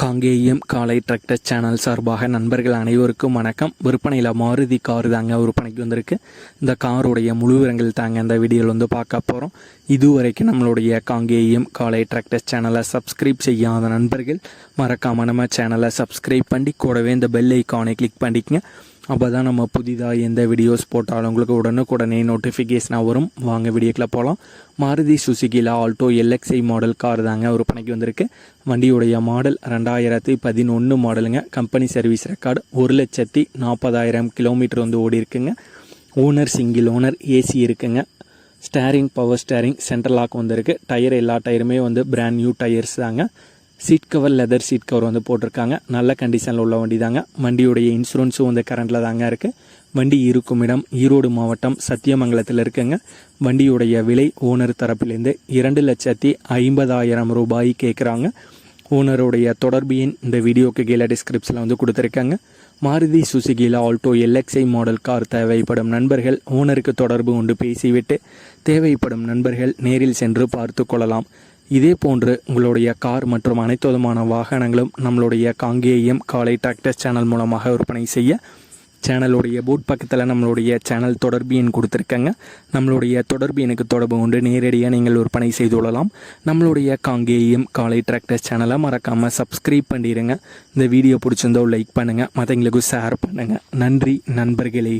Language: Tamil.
காங்கேயம் காலை டிராக்டர் சேனல் சார்பாக நண்பர்கள் அனைவருக்கும் வணக்கம். விற்பனையில் மாருதி கார் தாங்க விற்பனைக்கு வந்திருக்கு. இந்த காருடைய முழு விவரங்கள் தாங்க இந்த வீடியோவில் வந்து பார்க்க போகிறோம் இதுவரைக்கும் நம்மளுடைய காங்கேயம் காலை டிராக்டர் சேனலை சப்ஸ்கிரைப் செய்யாத நண்பர்கள் மறக்காமல் நம்ம சேனலை சப்ஸ்கிரைப் பண்ணி கூடவே இந்த பெல் ஐக்கானை கிளிக் பண்ணிக்கங்க. அப்போ தான் நம்ம புதிதாக எந்த வீடியோஸ் போட்டாலும் உங்களுக்கு உடனுக்குடனே நோட்டிஃபிகேஷனாக வரும். வாங்க வீடியோக்கில் போகலாம் மாருதி சுசுகியில் ஆல்டோ எல்எக்ஸ்ஐ மாடல் கார் தாங்க விற்பனைக்கு வந்திருக்கு. வண்டியுடைய மாடல் ரெண்டாயிரத்தி பதினொன்று மாடலுங்க கம்பெனி சர்வீஸ் ரெக்கார்டு ஒரு லட்சத்தி நாற்பதாயிரம் கிலோமீட்டர் வந்து ஓடி இருக்குங்க. ஓனர் சிங்கிள் ஓனர் ஏசி இருக்குங்க. Steering power steering central lock வந்திருக்கு. டயர் எல்லா டயருமே வந்து பிராண்ட் நியூ டயர்ஸ் தாங்க. Seat cover leather seat cover வந்து போட்டிருக்காங்க. நல்ல கண்டிஷனில் உள்ள வண்டி தாங்க வண்டியுடைய இன்சூரன்ஸும் வந்து கரண்டில் தாங்க இருக்குது வண்டி இருக்கும் இடம் ஈரோடு மாவட்டம் சத்தியமங்கலத்தில் இருக்குங்க. வண்டியுடைய விலை ஓனர் தரப்பிலேருந்து இரண்டு லட்சத்தி ஐம்பதாயிரம் ரூபாய் கேட்குறாங்க ஓனருடைய தொடர்பு எண் இந்த வீடியோக்கு கீழே டிஸ்கிரிப்ஷனில் வந்து கொடுத்துருக்காங்க. மாருதி சுசுகியில் ஆல்டோ எல்எக்ஸ்ஐ மாடல் கார் தேவைப்படும் நண்பர்கள் ஓனருக்கு தொடர்பு கொண்டு பேசிவிட்டு தேவைப்படும் நண்பர்கள் நேரில் சென்று பார்த்து கொள்ளலாம். இதே போன்று உங்களுடைய கார் மற்றும் அனைத்து விதமான வாகனங்களும் நம்மளுடைய காங்கேயம் காலை டிராக்டர்ஸ் சேனல் மூலமாக விற்பனை செய்ய சேனலுடைய போட் பக்கத்தில் நம்மளுடைய சேனல் தொடர்பு எண் கொடுத்துருக்கங்க. நம்மளுடைய தொடர்பு எனக்கு தொடர்பு கொண்டு நேரடியாக நீங்கள் விற்பனை செய்து கொள்ளலாம். நம்மளுடைய காங்கேயம் காலை டிராக்டர்ஸ் சேனலை மறக்காமல் சப்ஸ்கிரைப் பண்ணிடுங்க இந்த வீடியோ பிடிச்சிருந்தோ லைக் பண்ணுங்கள் மற்றவங்களுக்கும் ஷேர் பண்ணுங்கள் நன்றி நண்பர்களே.